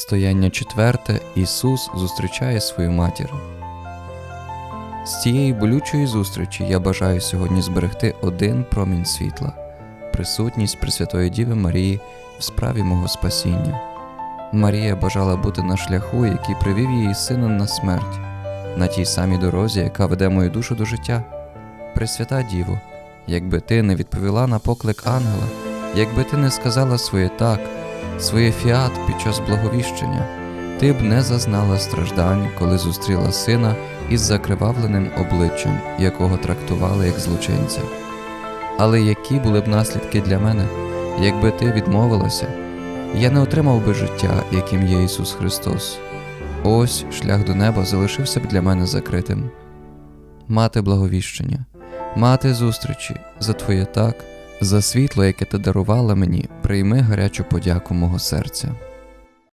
Стояння четверте Ісус зустрічає свою матір. З цієї болючої зустрічі я бажаю сьогодні зберегти один промінь світла присутність Пресвятої Діви Марії в справі мого спасіння. Марія бажала бути на шляху, який привів її сина на смерть, на тій самій дорозі, яка веде мою душу до життя. Пресвята Діво, якби ти не відповіла на поклик ангела, якби ти не сказала своє так, своє фіат під час благовіщення, ти б не зазнала страждань, коли зустріла сина із закривавленим обличчям, якого трактували як злочинця. Але які були б наслідки для мене, якби ти відмовилася, я не отримав би життя, яким є Ісус Христос. Ось шлях до неба залишився б для мене закритим. Мати благовіщення, мати зустрічі, за твоє так, за світло, яке ти дарувала мені, прийми гарячу подяку мого серця.